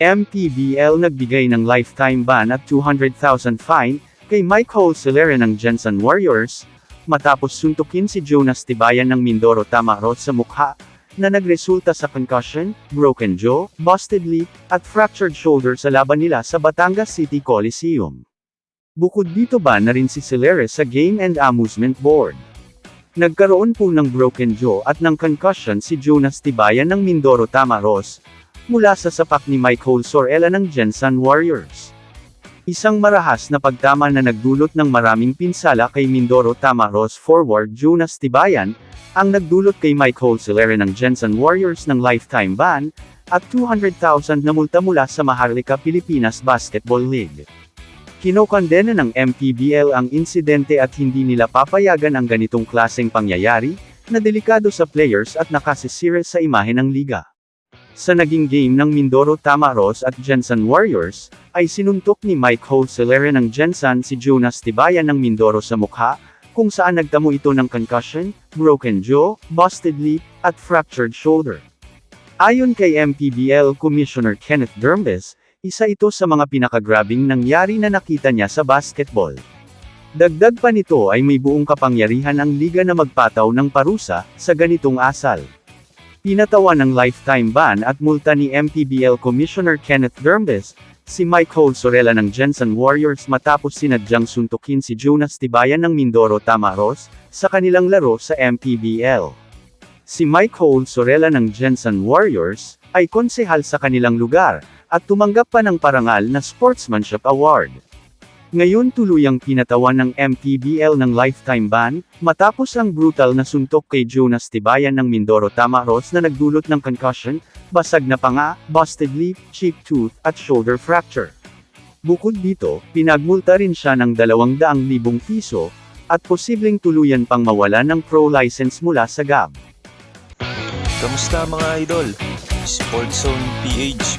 MPBL nagbigay ng lifetime ban at 200,000 fine kay Mike Holzilera ng Jensen Warriors, matapos suntukin si Jonas Tibayan ng Mindoro Tamaro sa mukha, na nagresulta sa concussion, broken jaw, busted lip, at fractured shoulder sa laban nila sa Batangas City Coliseum. Bukod dito ba na rin si Celere sa Game and Amusement Board. Nagkaroon po ng broken jaw at ng concussion si Jonas Tibayan ng Mindoro Tamaros, mula sa sapak ni Michael Sorella ng Jensen Warriors. Isang marahas na pagtama na nagdulot ng maraming pinsala kay Mindoro Tamaros forward Jonas Tibayan, ang nagdulot kay Michael Celere ng Jensen Warriors ng lifetime ban, at 200,000 na multa mula sa Maharlika Pilipinas Basketball League. Kinokondena ng MPBL ang insidente at hindi nila papayagan ang ganitong klaseng pangyayari, na delikado sa players at nakasisira sa imahe ng liga. Sa naging game ng Mindoro Tamaros at Jensen Warriors, ay sinuntok ni Mike Holzilera ng Jensen si Jonas Tibayan ng Mindoro sa mukha, kung saan nagtamo ito ng concussion, broken jaw, busted lip, at fractured shoulder. Ayon kay MPBL Commissioner Kenneth Dermbes, isa ito sa mga pinakagrabing nangyari na nakita niya sa basketball. Dagdag pa nito ay may buong kapangyarihan ang liga na magpataw ng parusa, sa ganitong asal. Pinatawan ng lifetime ban at multa ni MPBL Commissioner Kenneth Dermbes, si Mike Sorella ng Jensen Warriors matapos sinadyang suntukin si Jonas Tibayan ng Mindoro Tamaros, sa kanilang laro sa MPBL. Si Mike Sorella ng Jensen Warriors, ay konsehal sa kanilang lugar, at tumanggap pa ng parangal na Sportsmanship Award. Ngayon tuluyang pinatawan ng MPBL ng lifetime ban, matapos ang brutal na suntok kay Jonas Tibayan ng Mindoro Tamaros na nagdulot ng concussion, basag na panga, busted lip, cheek tooth, at shoulder fracture. Bukod dito, pinagmulta rin siya ng 200,000 piso, at posibleng tuluyan pang mawala ng pro license mula sa GAB. Kamusta mga idol? Sports Zone PH